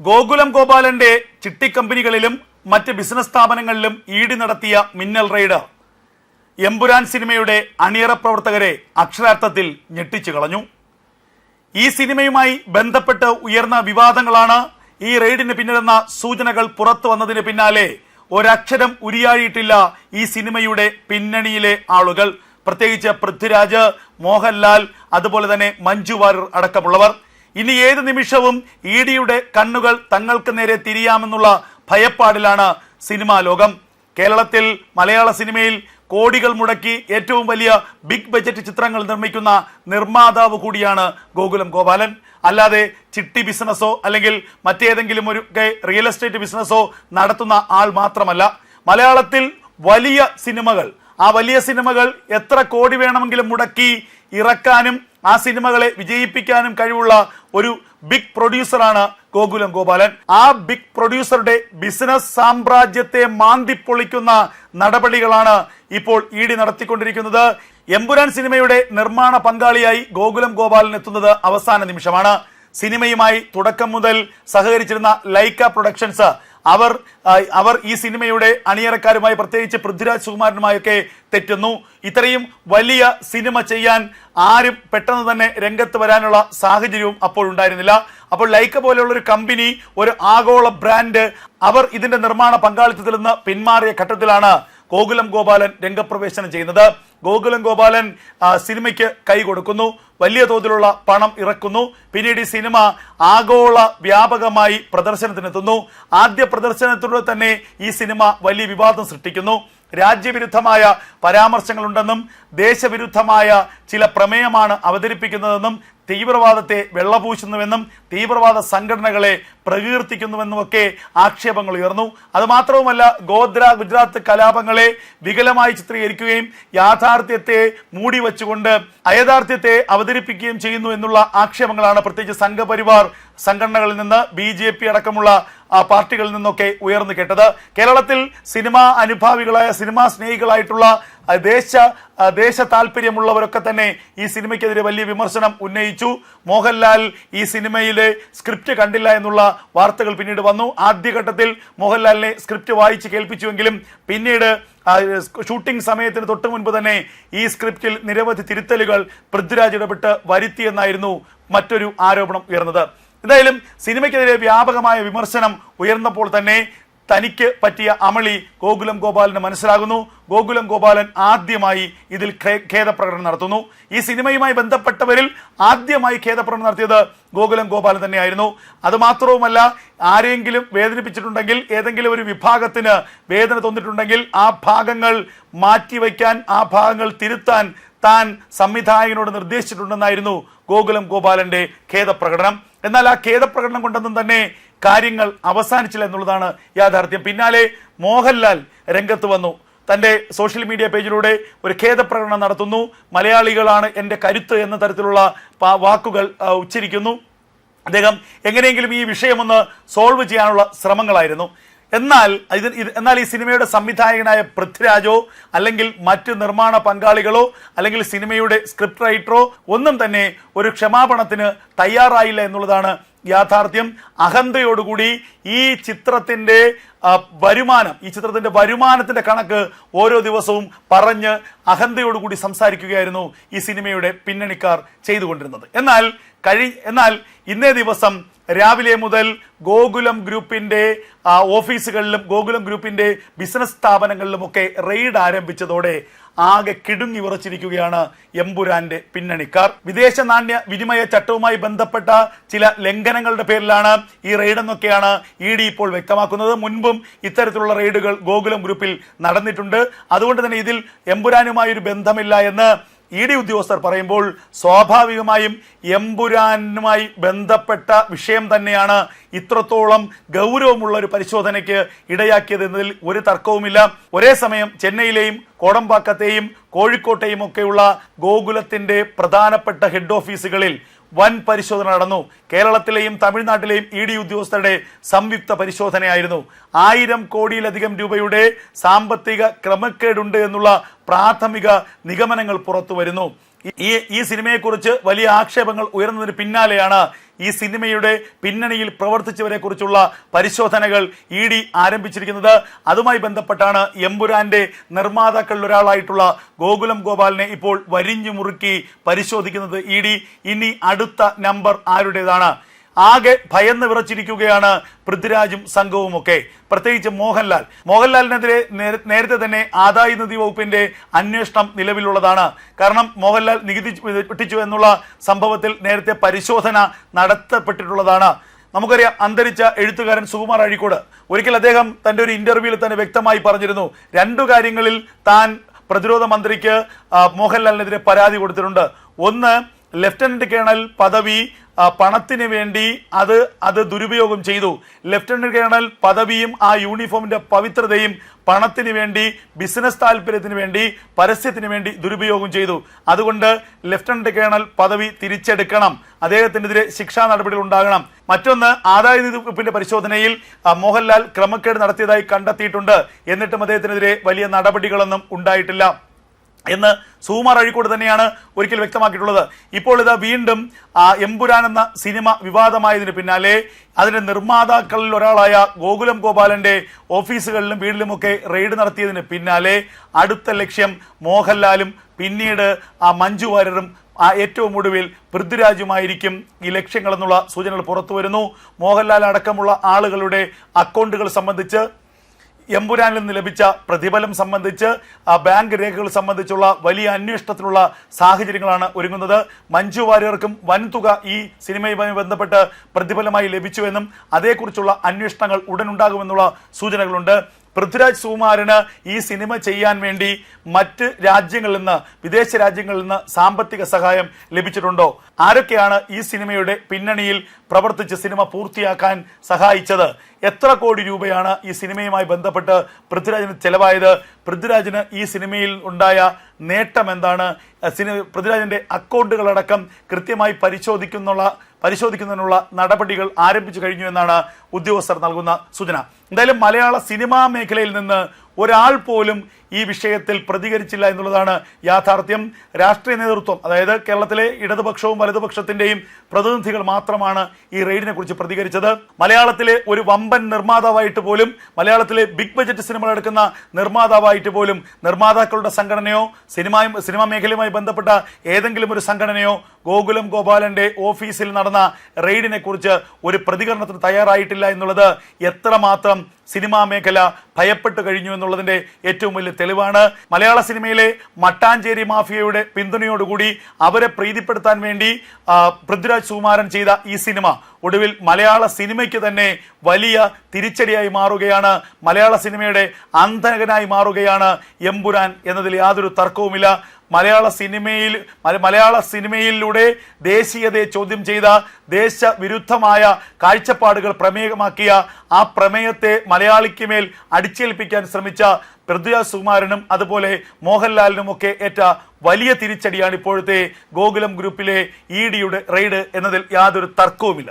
ഗോകുലം ഗോപാലന്റെ ചിട്ടിക്കമ്പനികളിലും മറ്റ് ബിസിനസ് സ്ഥാപനങ്ങളിലും ഈടി നടത്തിയ മിന്നൽ റെയ്ഡ്. എമ്പുരാൻ സിനിമയുടെ അണിയറ പ്രവർത്തകരെ അക്ഷരാർത്ഥത്തിൽ ഞെട്ടിച്ചു കളഞ്ഞു. ഈ സിനിമയുമായി ബന്ധപ്പെട്ട് ഉയർന്ന വിവാദങ്ങളാണ് ഈ റെയ്ഡിന് പിന്നിലെന്ന സൂചനകൾ പുറത്തു വന്നതിന് പിന്നാലെ ഒരക്ഷരം ഉരിയായിട്ടില്ല ഈ സിനിമയുടെ പിന്നണിയിലെ ആളുകൾ. പ്രത്യേകിച്ച് പൃഥ്വിരാജ് മോഹൻലാൽ അതുപോലെ തന്നെ മഞ്ജു വാര്യർ അടക്കമുള്ളവർ. ഇനി ഏത് നിമിഷവും ഇ ഡിയുടെ കണ്ണുകൾ തങ്ങൾക്ക് നേരെ തിരിയാമെന്നുള്ള ഭയപ്പാടിലാണ് സിനിമാ ലോകം. കേരളത്തിൽ മലയാള സിനിമയിൽ കോടികൾ മുടക്കി ഏറ്റവും വലിയ ബിഗ് ബജറ്റ് ചിത്രങ്ങൾ നിർമ്മിക്കുന്ന നിർമ്മാതാവ് കൂടിയാണ് ഗോകുലം ഗോപാലൻ. അല്ലാതെ ചിട്ടി ബിസിനസ്സോ അല്ലെങ്കിൽ മറ്റേതെങ്കിലും ഒരു റിയൽ എസ്റ്റേറ്റ് ബിസിനസ്സോ നടത്തുന്ന ആൾ മാത്രമല്ല. മലയാളത്തിൽ വലിയ സിനിമകൾ ആ വലിയ സിനിമകൾ എത്ര കോടി വേണമെങ്കിലും മുടക്കി ഇറക്കാനും ആ സിനിമകളെ വിജയിപ്പിക്കാനും കഴിവുള്ള ഒരു ബിഗ് പ്രൊഡ്യൂസറാണ് ഗോകുലം ഗോപാലൻ. ആ ബിഗ് പ്രൊഡ്യൂസറുടെ ബിസിനസ് സാമ്രാജ്യത്തെ മാന്തിപ്പൊളിക്കുന്ന നടപടികളാണ് ഇപ്പോൾ ഇ ഡി നടത്തിക്കൊണ്ടിരിക്കുന്നത്. എമ്പുരാൻ സിനിമയുടെ നിർമ്മാണ പങ്കാളിയായി ഗോകുലം ഗോപാലൻ എത്തുന്നത് അവസാന നിമിഷമാണ്. സിനിമയുമായി തുടക്കം മുതൽ സഹകരിച്ചിരുന്ന ലൈക്ക പ്രൊഡക്ഷൻസ് അവർ അവർ ഈ സിനിമയുടെ അണിയറക്കാരുമായി പ്രത്യേകിച്ച് പൃഥ്വിരാജ് സുകുമാരനുമായൊക്കെ തെറ്റുന്നു. ഇത്രയും വലിയ സിനിമ ചെയ്യാൻ ആരും പെട്ടെന്ന് തന്നെ രംഗത്ത് വരാനുള്ള സാഹചര്യവും അപ്പോൾ ഉണ്ടായിരുന്നില്ല. അപ്പോൾ ലൈക്ക പോലെയുള്ള ഒരു കമ്പനി ഒരു ആഗോള ബ്രാൻഡ് അവർ ഇതിന്റെ നിർമ്മാണ പങ്കാളിത്തത്തിൽ നിന്ന് പിന്മാറിയ ഘട്ടത്തിലാണ് ഗോകുലം ഗോപാലൻ രംഗപ്രവേശനം ചെയ്യുന്നത്. ഗോകുലം ഗോപാലൻ സിനിമയ്ക്ക് കൈ കൊടുക്കുന്നു. വലിയ തോതിലുള്ള പണം ഇറക്കുന്നു. പിന്നീട് ഈ സിനിമ ആഗോള വ്യാപകമായി പ്രദർശനത്തിനെത്തുന്നു. ആദ്യ പ്രദർശനത്തിലൂടെ തന്നെ ഈ സിനിമ വലിയ വിവാദം സൃഷ്ടിക്കുന്നു. രാജ്യവിരുദ്ധമായ പരാമർശങ്ങളുണ്ടെന്നും ദേശവിരുദ്ധമായ ചില പ്രമേയമാണ് അവതരിപ്പിക്കുന്നതെന്നും തീവ്രവാദത്തെ വെള്ളപൂശുന്നുവെന്നും തീവ്രവാദ സംഘടനകളെ പ്രകീർത്തിക്കുന്നുവെന്നുമൊക്കെ ആക്ഷേപങ്ങൾ ഉയർന്നു. അതുമാത്രവുമല്ല ഗോദ്ര ഗുജറാത്ത് കലാപങ്ങളെ വികലമായി ചിത്രീകരിക്കുകയും യാഥാർത്ഥ്യത്തെ മൂടി വച്ചുകൊണ്ട് അയഥാർത്ഥ്യത്തെ അവതരിപ്പിക്കുകയും ചെയ്യുന്നു എന്നുള്ള ആക്ഷേപങ്ങളാണ് പ്രത്യേകിച്ച് സംഘപരിവാർ സംഘടനകളിൽ നിന്ന് ബി അടക്കമുള്ള പാർട്ടികളിൽ നിന്നൊക്കെ ഉയർന്നു കേട്ടത്. കേരളത്തിൽ സിനിമാ അനുഭാവികളായ സിനിമാ സ്നേഹികളായിട്ടുള്ള ദേശ ആ, ദേശ താല്പര്യമുള്ളവരൊക്കെ തന്നെ ഈ സിനിമയ്ക്കെതിരെ വലിയ വിമർശനം ഉന്നയിച്ചു. മോഹൻലാൽ ഈ സിനിമയിലെ സ്ക്രിപ്റ്റ് കണ്ടില്ല എന്നുള്ള വാർത്തകൾ പിന്നീട് വന്നു. ആദ്യഘട്ടത്തിൽ മോഹൻലാലിനെ സ്ക്രിപ്റ്റ് വായിച്ച് കേൾപ്പിച്ചുവെങ്കിലും പിന്നീട് ഷൂട്ടിംഗ് സമയത്തിന് തൊട്ട് മുൻപ് തന്നെ ഈ സ്ക്രിപ്റ്റിൽ നിരവധി തിരുത്തലുകൾ പൃഥ്വിരാജ് ഇടപെട്ട് വരുത്തിയെന്നായിരുന്നു മറ്റൊരു ആരോപണം ഉയർന്നത്. എന്തായാലും സിനിമയ്ക്കെതിരെ വ്യാപകമായ വിമർശനം ഉയർന്നപ്പോൾ തന്നെ തനിക്ക് പറ്റിയ അമളി ഗോകുലം ഗോപാലന് മനസ്സിലാകുന്നു. ഗോകുലം ഗോപാലൻ ആദ്യമായി ഇതിൽ ഖേദപ്രകടനം നടത്തുന്നു. ഈ സിനിമയുമായി ബന്ധപ്പെട്ടവരിൽ ആദ്യമായി ഖേദപ്രകടനം നടത്തിയത് ഗോകുലം ഗോപാലൻ തന്നെയായിരുന്നു. അതുമാത്രവുമല്ല ആരെങ്കിലും വേദനിപ്പിച്ചിട്ടുണ്ടെങ്കിൽ ഏതെങ്കിലും ഒരു വിഭാഗത്തിന് വേദന തോന്നിയിട്ടുണ്ടെങ്കിൽ ആ ഭാഗങ്ങൾ മാറ്റിവെക്കാൻ ആ ഭാഗങ്ങൾ തിരുത്താൻ താൻ സംവിധായകനോട് നിർദ്ദേശിച്ചിട്ടുണ്ടെന്നായിരുന്നു ഗോകുലം ഗോപാലന്റെ ഖേദപ്രകടനം. എന്നാൽ ആ ഖേദപ്രകടനം കൊണ്ടൊന്നും തന്നെ കാര്യങ്ങൾ അവസാനിച്ചില്ല എന്നുള്ളതാണ് യാഥാർത്ഥ്യം. പിന്നാലെ മോഹൻലാൽ രംഗത്ത് വന്നു. തന്റെ സോഷ്യൽ മീഡിയ പേജിലൂടെ ഒരു ഖേദപ്രകടനം നടത്തുന്നു. മലയാളികളാണ് എന്റെ കരുത്ത് എന്ന തരത്തിലുള്ള വാക്കുകൾ ഉച്ചരിക്കുന്നു. അദ്ദേഹം എങ്ങനെയെങ്കിലും ഈ വിഷയമൊന്ന് സോൾവ് ചെയ്യാനുള്ള ശ്രമങ്ങളായിരുന്നു. എന്നാൽ ഇത് എന്നാൽ ഈ സിനിമയുടെ സംവിധായകനായ പൃഥ്വിരാജോ അല്ലെങ്കിൽ മറ്റ് നിർമ്മാണ പങ്കാളികളോ അല്ലെങ്കിൽ സിനിമയുടെ സ്ക്രിപ്റ്റ് റൈറ്ററോ ഒന്നും തന്നെ ഒരു ക്ഷമാപണത്തിന് തയ്യാറായില്ല എന്നുള്ളതാണ് യാഥാർത്ഥ്യം. അഹന്തയോടുകൂടി ഈ ചിത്രത്തിന്റെ വരുമാനം ഈ ചിത്രത്തിന്റെ വരുമാനത്തിന്റെ കണക്ക് ഓരോ ദിവസവും പറഞ്ഞ് അഹന്തയോടുകൂടി സംസാരിക്കുകയായിരുന്നു ഈ സിനിമയുടെ പിന്നണിക്കാർ ചെയ്തുകൊണ്ടിരുന്നത്. എന്നാൽ കഴി എന്നാൽ ഇന്നേ ദിവസം രാവിലെ മുതൽ ഗോകുലം ഗ്രൂപ്പിന്റെ ഓഫീസുകളിലും ഗോകുലം ഗ്രൂപ്പിന്റെ ബിസിനസ് സ്ഥാപനങ്ങളിലുമൊക്കെ റെയ്ഡ് ആരംഭിച്ചതോടെ ആകെ കിടുങ്ങി ഉറച്ചിരിക്കുകയാണ് എമ്പുരാന്റെ പിന്നണിക്കാർ. വിദേശ നാണ്യ വിനിമയ ചട്ടവുമായി ബന്ധപ്പെട്ട ചില ലംഘനങ്ങളുടെ പേരിലാണ് ഈ റെയ്ഡ് എന്നൊക്കെയാണ് ഇ ഡി ഇപ്പോൾ വ്യക്തമാക്കുന്നത്. മുൻപും ഇത്തരത്തിലുള്ള റെയ്ഡുകൾ ഗോകുലം ഗ്രൂപ്പിൽ നടന്നിട്ടുണ്ട്. അതുകൊണ്ട് തന്നെ ഇതിൽ എമ്പുരാനുമായി ഒരു ബന്ധമില്ല എന്ന് ഇ ഡി ഉദ്യോഗസ്ഥർ പറയുമ്പോൾ സ്വാഭാവികമായും എമ്പുരാനുമായി ബന്ധപ്പെട്ട വിഷയം തന്നെയാണ് ഇത്രത്തോളം ഗൗരവമുള്ള ഒരു പരിശോധനയ്ക്ക് ഇടയാക്കിയത് എന്നതിൽ ഒരു തർക്കവുമില്ല. ഒരേ സമയം ചെന്നൈയിലെയും കോടമ്പാക്കത്തെയും കോഴിക്കോട്ടെയും ഒക്കെയുള്ള ഗോകുലത്തിന്റെ പ്രധാനപ്പെട്ട ഹെഡ് ഓഫീസുകളിൽ വൻ പരിശോധന നടന്നു. കേരളത്തിലെയും തമിഴ്നാട്ടിലെയും ഇ ഡി ഉദ്യോഗസ്ഥരുടെ സംയുക്ത പരിശോധനയായിരുന്നു. ആയിരം കോടിയിലധികം രൂപയുടെ സാമ്പത്തിക ക്രമക്കേടുണ്ട് എന്നുള്ള പ്രാഥമിക നിഗമനങ്ങൾ പുറത്തു വരുന്നു ഈ ഈ സിനിമയെക്കുറിച്ച് വലിയ ആക്ഷേപങ്ങൾ ഉയർന്നതിന് പിന്നാലെയാണ് ഈ സിനിമയുടെ പിന്നണിയിൽ പ്രവർത്തിച്ചവരെ കുറിച്ചുള്ള പരിശോധനകൾ ഇ ഡി ആരംഭിച്ചിരിക്കുന്നത്. അതുമായി ബന്ധപ്പെട്ടാണ് എമ്പുരാന്റെ നിർമ്മാതാക്കളിൽ ഒരാളായിട്ടുള്ള ഗോകുലം ഗോപാലിനെ ഇപ്പോൾ വരിഞ്ഞു മുറുക്കി പരിശോധിക്കുന്നത് ഇ ഡി. ഇനി അടുത്ത നമ്പർ ആരുടേതാണ്? ആകെ ഭയന്ന് വിറച്ചിരിക്കുകയാണ് പൃഥ്വിരാജും സംഘവും ഒക്കെ പ്രത്യേകിച്ച് മോഹൻലാൽ. മോഹൻലാലിനെതിരെ നേരത്തെ തന്നെ ആദായ നിധി വകുപ്പിന്റെ അന്വേഷണം നിലവിലുള്ളതാണ്. കാരണം മോഹൻലാൽ നികുതി വെട്ടിച്ചു എന്നുള്ള സംഭവത്തിൽ നേരത്തെ പരിശോധന നടത്തപ്പെട്ടിട്ടുള്ളതാണ്. നമുക്കറിയാം അന്തരിച്ച എഴുത്തുകാരൻ സുകുമാർ അഴീക്കോട്. ഒരിക്കൽ അദ്ദേഹം തന്റെ ഒരു ഇന്റർവ്യൂവിൽ തന്നെ വ്യക്തമായി പറഞ്ഞിരുന്നു രണ്ടു കാര്യങ്ങളിൽ താൻ പ്രതിരോധ മന്ത്രിക്ക് മോഹൻലാലിനെതിരെ പരാതി കൊടുത്തിട്ടുണ്ട്. ഒന്ന് ലഫ്റ്റനന്റ് കേണൽ പദവി പണത്തിന് വേണ്ടി അത് അത് ദുരുപയോഗം ചെയ്തു. ലഫ്റ്റനന്റ് കേണൽ പദവിയും ആ യൂണിഫോമിന്റെ പവിത്രതയും പണത്തിന് വേണ്ടി ബിസിനസ് താല്പര്യത്തിന് വേണ്ടി പരസ്യത്തിന് വേണ്ടി ദുരുപയോഗം ചെയ്തു. അതുകൊണ്ട് ലഫ്റ്റനന്റ് കേണൽ പദവി തിരിച്ചെടുക്കണം. അദ്ദേഹത്തിനെതിരെ ശിക്ഷാ നടപടികൾ ഉണ്ടാകണം. മറ്റൊന്ന് ആദായ നികുതി വകുപ്പിന്റെ പരിശോധനയിൽ മോഹൻലാൽ ക്രമക്കേട് നടത്തിയതായി കണ്ടെത്തിയിട്ടുണ്ട്. എന്നിട്ടും അദ്ദേഹത്തിനെതിരെ വലിയ നടപടികളൊന്നും ഉണ്ടായിട്ടില്ല. എന്ന് സുകുമാർ അഴിക്കോട് തന്നെയാണ് ഒരിക്കൽ വ്യക്തമാക്കിയിട്ടുള്ളത്. ഇപ്പോൾ ഇത് വീണ്ടും എമ്പുരാൻ എന്ന സിനിമ വിവാദമായതിന് പിന്നാലെ അതിന്റെ നിർമ്മാതാക്കളിൽ ഒരാളായ ഗോകുലം ഗോപാലന്റെ ഓഫീസുകളിലും വീട്ടിലുമൊക്കെ റെയ്ഡ് നടത്തിയതിന് പിന്നാലെ അടുത്ത ലക്ഷ്യം മോഹൻലാലും പിന്നീട് ആ മഞ്ജു വാര്യരും ആ ഏറ്റവും ഒടുവിൽ പൃഥ്വിരാജുമായിരിക്കും ഈ ലക്ഷ്യങ്ങളെന്നുള്ള സൂചനകൾ പുറത്തു വരുന്നു മോഹൻലാൽ അടക്കമുള്ള ആളുകളുടെ അക്കൗണ്ടുകൾ സംബന്ധിച്ച് എമ്പുരാനിൽ നിന്ന് ലഭിച്ച പ്രതിഫലം സംബന്ധിച്ച് ബാങ്ക് രേഖകൾ സംബന്ധിച്ചുള്ള വലിയ അന്വേഷണത്തിനുള്ള സാഹചര്യങ്ങളാണ് ഒരുങ്ങുന്നത്. മഞ്ജു വാര്യർക്കും വൻതുക ഈ സിനിമയുമായി ബന്ധപ്പെട്ട് പ്രതിഫലമായി ലഭിച്ചുവെന്നും അതേക്കുറിച്ചുള്ള അന്വേഷണങ്ങൾ ഉടനുണ്ടാകുമെന്നുള്ള സൂചനകളുണ്ട്. പൃഥ്വിരാജ് സുകുമാരന് ഈ സിനിമ ചെയ്യാൻ വേണ്ടി മറ്റ് രാജ്യങ്ങളിൽ നിന്ന് വിദേശ രാജ്യങ്ങളിൽ നിന്ന് സാമ്പത്തിക സഹായം ലഭിച്ചിട്ടുണ്ടോ? ആരൊക്കെയാണ് ഈ സിനിമയുടെ പിന്നണിയിൽ പ്രവർത്തിച്ച് സിനിമ പൂർത്തിയാക്കാൻ സഹായിച്ചത്? എത്ര കോടി രൂപയാണ് ഈ സിനിമയുമായി ബന്ധപ്പെട്ട് പൃഥ്വിരാജിന് ചെലവായത്? പൃഥ്വിരാജിന് ഈ സിനിമയിൽ ഉണ്ടായ നേട്ടം എന്താണ് സിനി പൃഥ്വിരാജിന്റെ അക്കൗണ്ടുകളടക്കം കൃത്യമായി പരിശോധിക്കുന്നുള്ള പരിശോധിക്കുന്നതിനുള്ള നടപടികൾ ആരംഭിച്ചു കഴിഞ്ഞു എന്നാണ് ഉദ്യോഗസ്ഥർ നൽകുന്ന സൂചന. എന്തായാലും മലയാള സിനിമാ മേഖലയിൽ നിന്ന് ഒരാൾ പോലും ഈ വിഷയത്തിൽ പ്രതികരിച്ചില്ല എന്നുള്ളതാണ് യാഥാർത്ഥ്യം. രാഷ്ട്രീയ നേതൃത്വം അതായത് കേരളത്തിലെ ഇടതുപക്ഷവും വലതുപക്ഷത്തിന്റെയും പ്രതിനിധികൾ മാത്രമാണ് ഈ റെയ്ഡിനെ കുറിച്ച് പ്രതികരിച്ചത്. മലയാളത്തിലെ ഒരു വമ്പൻ നിർമ്മാതാവായിട്ട് പോലും മലയാളത്തിലെ ബിഗ് ബജറ്റ് സിനിമകൾ എടുക്കുന്ന നിർമ്മാതാവായിട്ട് പോലും നിർമ്മാതാക്കളുടെ സംഘടനയോ സിനിമ സിനിമാ മേഖലയുമായി ബന്ധപ്പെട്ട ഏതെങ്കിലും ഒരു സംഘടനയോ ഗോകുലം ഗോപാലന്റെ ഓഫീസിൽ നടന്ന റെയ്ഡിനെ കുറിച്ച് ഒരു പ്രതികരണത്തിന് തയ്യാറായിട്ടില്ല എന്നുള്ളത് എത്രമാത്രം സിനിമാ മേഖല ഭയപ്പെട്ടു കഴിഞ്ഞു എന്നുള്ളതിന്റെ ഏറ്റവും വലിയ തെളിവാണ്. മലയാള സിനിമയിലെ മട്ടാഞ്ചേരി മാഫിയയുടെ പിന്തുണയോടുകൂടി അവരെ പ്രീതിപ്പെടുത്താൻ വേണ്ടി പൃഥ്വിരാജ് സുകുമാരൻ ചെയ്ത ഈ സിനിമ ഒടുവിൽ മലയാള സിനിമയ്ക്ക് തന്നെ വലിയ തിരിച്ചടിയായി മാറുകയാണ്. മലയാള സിനിമയുടെ അന്തകനായി മാറുകയാണ് എമ്പുരാൻ എന്നതിൽ യാതൊരു തർക്കവുമില്ല. മലയാള സിനിമയിൽ മലയാള സിനിമയിലൂടെ ദേശീയതയെ ചോദ്യം ചെയ്ത ദേശവിരുദ്ധമായ കാഴ്ചപ്പാടുകൾ പ്രമേയമാക്കിയ ആ പ്രമേയത്തെ മലയാളിക്ക് മേൽ അടിച്ചേൽപ്പിക്കാൻ ശ്രമിച്ച പൃഥ്വിരാജ് സുകുമാരനും അതുപോലെ മോഹൻലാലിനും ഒക്കെ ഏറ്റ വലിയ തിരിച്ചടിയാണ് ഇപ്പോഴത്തെ ഗോകുലം ഗ്രൂപ്പിലെ ഇ ഡിയുടെ റെയ്ഡ് എന്നതിൽ യാതൊരു തർക്കവുമില്ല.